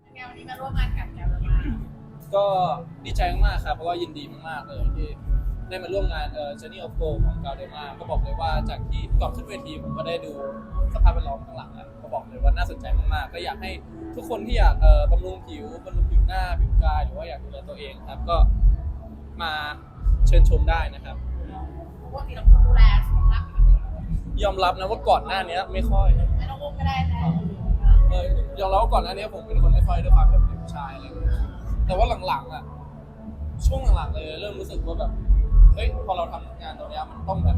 เป็นไงวันนี้มาร่วมงานกับแกวมาก็ดีใจมากๆครับเพราะว่ายินดีมากๆเลยที่ได้มาร่วมงานเอ่อ Journey of Go ของกาเดมาก็บอกเลยว่าจากที่ก่อนขึ้นเวทีผมก็ได้ดูสภาพแวดล้อมข้างหลังแล้วก็บอกเลยว่าน่าสนใจมากๆ ก็อยากให้ทุกคนที่อยากเอ่อบำรุงผิวบำรุงผิวหน้าผิวกายหรือว่าอยากดูแลตัวเองครับก็มาเชิญชมได้นะครับ ปกติเราคนดูแลสุขภาพผิวยอมรับนะว่าก่อนหน้านี้ไม่ค่อย เออยอมรับว่าก่อนหน้านี้ผมเป็นคนไม่ค่อยด้วยความแบบเป็นผู้ชายอะไรอย่างเงี้ยแต่ว่าหลังๆอะช่วงหลังๆเลยเริ่มรู้สึกว่าแบบเฮ้ยพอเราทำงานตรงเนี้ยมันต้องแบบ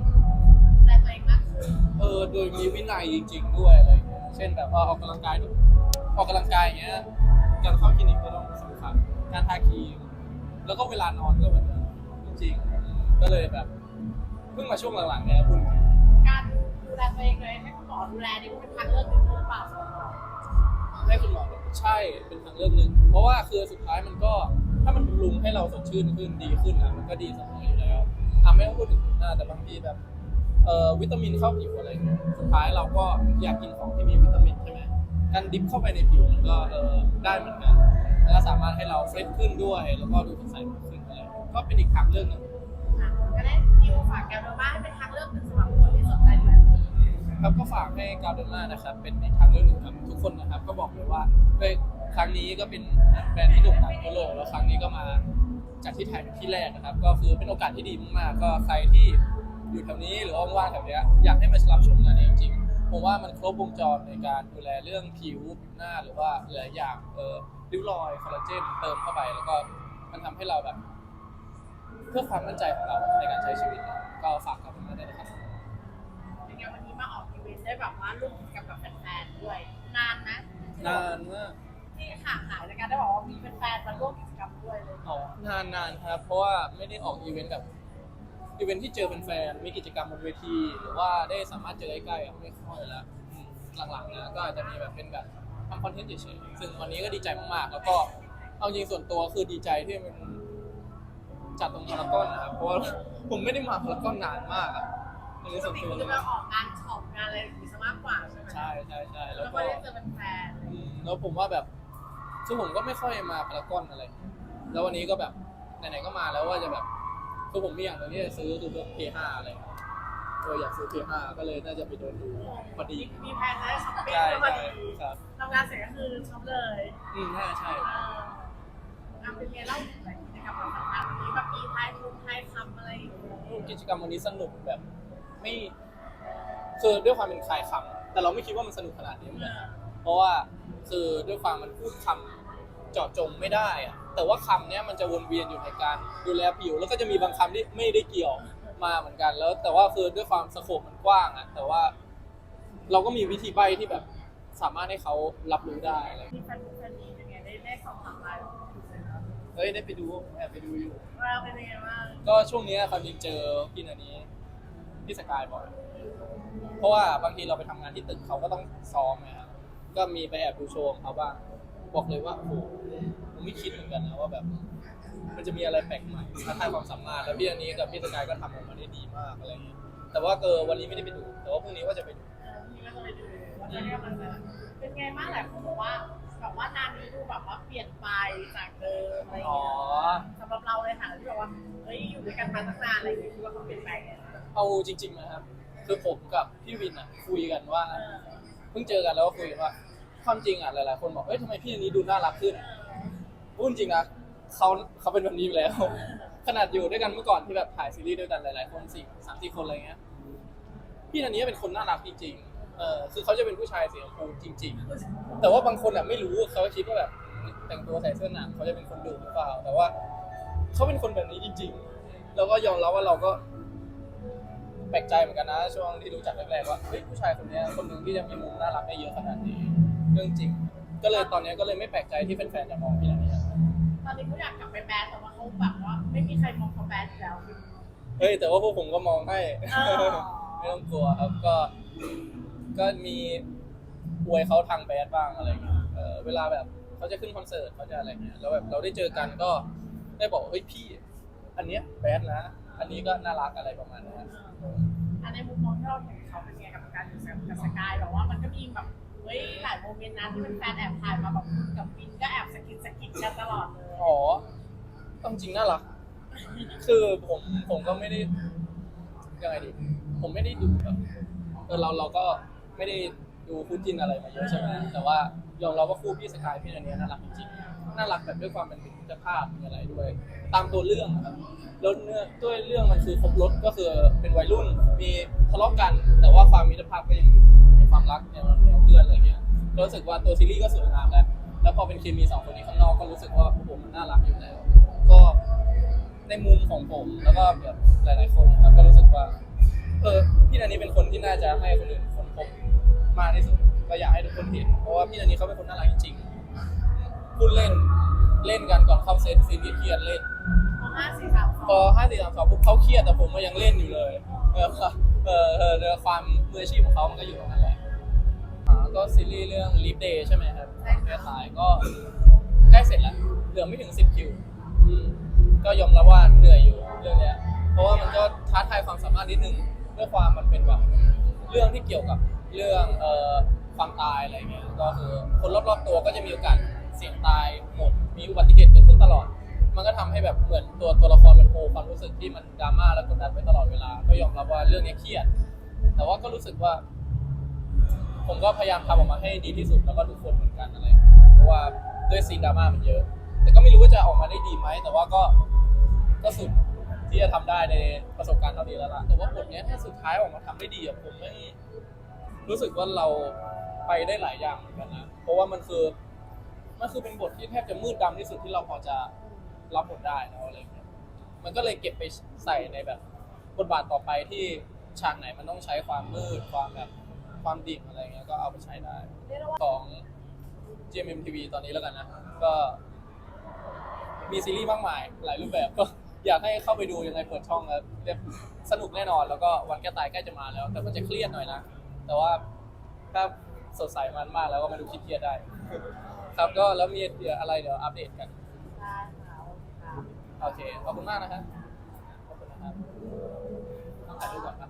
ดูแลตัวเองมากขึ้นเออโดยมีวินัยจริง ๆ ด้วยอะไรอย่างเงี้ยเช่นแบบว่าออกกำลังกายด้วยออกกำลังกายอย่างเงี้ย การเข้าคลินิกก็ต้องสำคัญ การทาครีม แล้วก็เวลานอนก็เหมือนกันจริงๆ ก็เลยแบบเพิ่งมาช่วงหลังๆเนี่ยคุณการดูแลตัวเองเลยให้คุณหมอดูแลนี่เป็นทางเลือกหนึ่งหรือเปล่า ให้คุณหมอใช่เป็นทางเลือกหนึ่งเพราะว่าคือสุดท้ายมันก็ถ้ามันบำรุงให้เราสดชื่นขึ้นดีขึ้นนะมันก็ดีเสมออยู่แล้วอะไม่ต้องพูดถึงหน้าแต่บางทีแบบเอ่อวิตามินเข้าผิวอะไรเงี้ยสุดท้ายเราก็อยากกินของที่มีวิตามินใช่ไหมการดิฟเข้าไปในผิวมันก็เออได้เหมือนกันแล้วก็สามารถให้เราเฟรชขึ้นด้วย แล้วก็ดูสดใสมากขึ้นอะไรก็เป็นอีกทางเลือกหนึ่งก็ได้ดิวฝากแกวมาให้เป็นทางเลือกหนึ่งสำหรับคนที่สนใจดูแล ครับก็ฝากให้กาวเดนมานะครับ เป็นอีกทางเลือกหนึ่งครับทุกคนนะครับ ก็บอกเลยว่าเฮ้ยครั้งนี้ก็เป็นแบรนด์ที่โด่งดังทั่วโลกแล้วครั้งนี้ก็มาจากที่ไทยเป็นที่แรกนะครับ ก็คือเป็นโอกาสที่ดีมากๆก็ใครที่อยู่แถวนี้หรือว่างๆแถวเนี้ยอยากให้มารับชมงานนี้จริงๆผมว่ามันครบวงจรในการดูแลเรื่องผิวผิวหน้าหรือว่าหลายอย่างเออริ้วรอยคอลลาเจนเติมเข้าไปแล้วก็มันทำให้เราแบบ เพื่อความมั่นใจของเราในการใช้ชีวิตก็ฝาก ได้แบบว่าร่วมกิจกรรมกับแฟนๆด้วย นานนะนานมากที่ห่างหายในการได้บอกว่ามีแฟนๆมาร่วมกิจกรรมด้วยเลยอ๋อนานนานครับ เพราะว่าไม่ได้ออกอีเวนต์แบบอีเวนต์ที่เจอเป็นแฟนมีกิจกรรมบนเวที หรือว่าได้สามารถเจอใกล้ๆอะไม่ค่อยแล้วอืมหลังๆนะก็อาจจะมีแบบเป็นแบบทำคอนเทนต์เฉยๆซึ่งวันนี้ก็ดีใจมากๆ แล้วก็เอาจริงส่วนตัวคือดีใจที่มันจัดตรงพารากอนนะครับเพราะว่าผมไม่ได้มาพารากอนนานมากอะ ในปกส่วนติตัวคุณเลจะยมาออกงานช็อปงานอะไรอย่างนี้ซะมากกว่าใช่ไหมใช่ใช่ใช่แล้แล้ววก็ก็ได้เจอแฟนอืมแล้วผมว่าแบบคือผมก็ไม่ค่อยมาพารากอนอะไรแล้ววันนี้ก็แบบไหนๆก็มาแล้วว่าจะแบบคือผมมีอย่างหนึงที่จะซื้อคือพวก P5 อะไรเอออยากซื้อ P5 ก็เลยน่าจะไปเดินดูพอดีๆมีแพลนได้ช็อปปิ้งใช่ก็พอใช่ดีครับทำงานเสร็จก็คือช็อปเลยอืมใช่ใช่ เอออะเป็นไงเล่าถึงอะไรกิจกรรมของทางวันนี้แบบมีทายทุนทายคำอะไรอย่างเงี้ยกิจกรรมวันนี้สนุกแบบ ไม่คือด้วยความเป็นคลายคำแต่เราไม่คิดว่ามันสนุกขนาดนี้เหมือนกันนะเพราะว่าคือด้วยความมันพูดคำเจาะจงไม่ได้อะแต่ว่าคำเนี้ยมันจะวนเวียนอยู่ในการดูแลผิว แล้วก็จะมีบางคำที่ไม่ได้เกี่ยวมาเหมือนกันแล้ว แต่ว่าคือด้วยความสโคปมันกว้างอะแต่ว่า เราก็มีวิธีใบที่แบบสามารถให้เขารับรู้ได้อะไรอย่างเงี้ยมีแฟนแฟนมีเป็นไงได้ได้สองสามไลน์เฮ้ยได้ไปดูแอบไปดูอยู่ว่าเป็นยังไงบ้างก็ช่วงเนี้ยความจริงเจอพี่อันนี้ พี่สกายบ่อยเพราะว่าบางทีเราไปทำงานที่ตึกเขาก็ต้องซ้อมไงครับก็มีไปแอบดูโชว์ของเขาบ้างบอกเลยว่าโอ้โหผมไม่คิดเหมือนกันนะว่าแบบ มันจะมีอะไรแปลกใหม่ท้าทายความสามารถแล้วพี่อันนี้กับพี่สกายก็ทำออกมาได้ดีมากอะไรอย่างเงี้ยแต่ว่าเออวันนี้ไม่ได้ไปดูแต่ว่าพรุ่งนี้ว่าจะไปดูเออพี่ก็จะไปดูว่าจะได้กำลังใจเป็นไงบ้างหลายคนบอกว่าแบบว่านานนี้ดูแบบว่าเปลี่ยนไปจากเดิมอะไรอย่างอ๋อ เงี้ยสำหรับเราเลยค่ะที่แบบว่าเฮ้ยอยู่ด้วยกันมาตั้งนานอะไรอย่างเงี้ยคิดว่าเขาเปลี่ยนแปลงไง เอาจริง ๆนะครับ คือผมกับพี่วินอะคุยกันว่าเออเพิ่งเจอกันแล้วก็คุยกันว่า ความจริงอะหลายๆคนบอกเอ้ยทำไมพี่อันนี้ดูน่ารักขึ้นพูดจริงนะเขาเขาเป็นแบบนี้อยู่แล้ว ขนาดอยู่ด้วยกันเมื่อก่อนที่แบบถ่ายซีรีส์ด้วยกันหลาย ๆ คนสี่สามสี่คนอะไรเงี้ยพี่นันนี้เป็นคนน่ารักจริงๆเออคือเขาจะเป็นผู้ชายสีชมพูจริง ๆ แต่ว่าบางคนอะไม่รู้เขาคิดว่าแบบแต่งตัวใส่เสื้อหนังเขาจะเป็นคนดุหรือเปล่า แต่ว่าเขาเป็นคนแบบนี้จริง ๆ แล้วก็ยอมรับว่าเราก็ แปลกใจเหมือนกันนะ ช่วงที่รู้จักแรกๆว่าเฮ้ยผู้ชายคนเนี้ยคนหนึ่งที่จะมีมุมน่ารักได้เยอะขนาดนี้เรื่องจริง ก็เลยตอนเนี้ยก็เลยไม่แปลกใจที่แฟนๆจะมองพี่นันนี้ตอนนี้เขาอยากกลับไปแบนแต่ว่าเขาแบบว่าไม่มีใครมองเขาแบนอีกแล้วเฮ้ยแต่ว่าพวกผมก็มองให้อ๋อไม่ต้องกลัวครับก็ ก็มีอวยเขาทางแบดบ้างอะไรเงี้ยเออเวลาแบบเขาจะขึ้นคอนเสิร์ตเขาจะอะไรเงี้ยแล้วแบบเราได้เจอกันก็ได้บอกว่าเฮ้ยพี่ อันเนี้ยแบดนะ อันนี้ก็น่ารักอะไรประมาณนี้นอันในมุมมองที่เราเห็นเขาเป็นไงกับการอยู่กับสกายแบบว่ามันก็มีแบบเฮ้ยโมเมนต์นั้นที่เป็นแฟนแอบถ่ายมาแบบกับวินก็แอบสะกิดสะกิดกันตลอดเลยอ๋อต้องจริงน่ารัก คือผมผมก็ไม่ได้ยังไงดี ผมไม่ได้ดูแบบเออเราเราก็ไม่ได้ดูคู่จิ้นอะไรมาเยอะใช่ไหมแต่ว่ายอมรับว่าคู่พี่สกายพี่อันเนี้ยน่ารักจริงๆน่ารักแบบด้วยความเป็น มิตรภาพมีอะไรด้วย ตามตัวเรื่องครับแล้วเนื้อด้วยเรื่องมันคือครบรถก็คือเป็นวัยรุ่นมีทะเลาะกัน แต่ว่าความมิตรภาพก็ยังอยู่มีความรักแนวแนวเพื่อนอะไรเงี้ยก็รู้สึกว่าตัวซีรีส์ก็สวยงามแล้วแล้วพอเป็นเคมีสองคนนี้ข้างนอกก็รู้สึกว่าโอ้โหมันน่ารักอยู่แล้วก็ในมุมของผมแล้วก็แบบหลาย ๆ คนนะครับก็รู้สึกว่า เออพี่นันนี้เป็นคนที่น่าจะให้คนอื่นคนพบมากที่สุดก็อยากให้ทุกคนเห็นเพราะว่าพี่นันนี้เขาเป็นคนน่ารักจริงๆพูดเล่น เล่นกันก่อนเข้าเซตซีรีส์เครียดเล่นพอห้าสี่สามสพอองห้าสี่สามสองปุ๊บเขาเครียดแต่ผมก็ยังเล่นอยู่เลยเออเออเออเออความมืออาชีพของเขามันก็อยู่ตรงนั้นแหละอ่าก็ซีรีส์เรื่อง Leap Day ใช่ไหมครับแค่ถ่ายก็ใกล้เสร็จแล้วเหลือไม่ถึง10คิวอืมก็ยอมรับว่าเหนื่อยอยู่เรื่องเนี้ยเพราะว่ามันก็ท้าทายความสามารถนิดนึงด้วยความมันเป็นแบบเรื่องที่เกี่ยวกับเรื่องเอ่อความตายอะไรเงี้ยก็คือคนรอบๆตัวก็จะมีโอกาสเสี่ยงตายหมด มีอุบัติเหตุเกิดขึ้นตลอด มันก็ทำให้แบบเหมือนตัวตัวละครมันโฮความรู้สึกที่มันดราม่าและกดดันไปตลอดเวลา ก็ยอมรับว่าเรื่องนี้เครียด แต่ว่าก็รู้สึกว่า ผมก็พยายามทำออกมาให้ดีที่สุดแล้วก็ทุกคนเหมือนกันอะไร เพราะว่าด้วยซีนดราม่ามันเยอะ แต่ก็ไม่รู้ว่าจะออกมาได้ดีไหม แต่ว่าก็ก็สุดที่จะทำได้ในประสบการณ์เท่านี้แล้วล่ะ แต่ว่าบทนี้ถ้าสุดท้ายออกมาทำได้ดีอะผมไม่รู้สึกว่าเราไปได้หลายอย่างเหมือนกันนะ เพราะว่ามันคือ มันคือเป็นบทที่แทบจะมืดดำที่สุดที่เราพอจะรับบทได้แล้วอะไรอย่างเงี้ยมันก็เลยเก็บไปใส่ในแบบบทบาทต่อไปที่ฉากไหนมันต้องใช้ความมืดความแบบความดิ่งอะไรเงี้ยก็เอาไปใช้ได้เรียกได้ว่าของ GMMTV ตอนนี้แล้วกันนะ ก็มีซีรีส์มากมายหลายรูปแบบก็ อยากให้เข้าไปดูยังไงเปิดช่องแล้วเรียบสนุกแน่นอนแล้วก็วันแก้ตายใกล้จะมาแล้ว แต่มันจะเครียดหน่อยนะ แต่ว่าถ้า สดใสมันมากแล้วก็ไม่รู้คิดเครียดได้ ครับก็แล้วมีเดี๋ยวอะไรเดี๋ยวอัปเดตกัน ได้ค่ะโอเคค่ะ โอเค ขอบคุณมากนะครับ ขอบคุณนะครับต้องถ่ายรูปก่อนครับ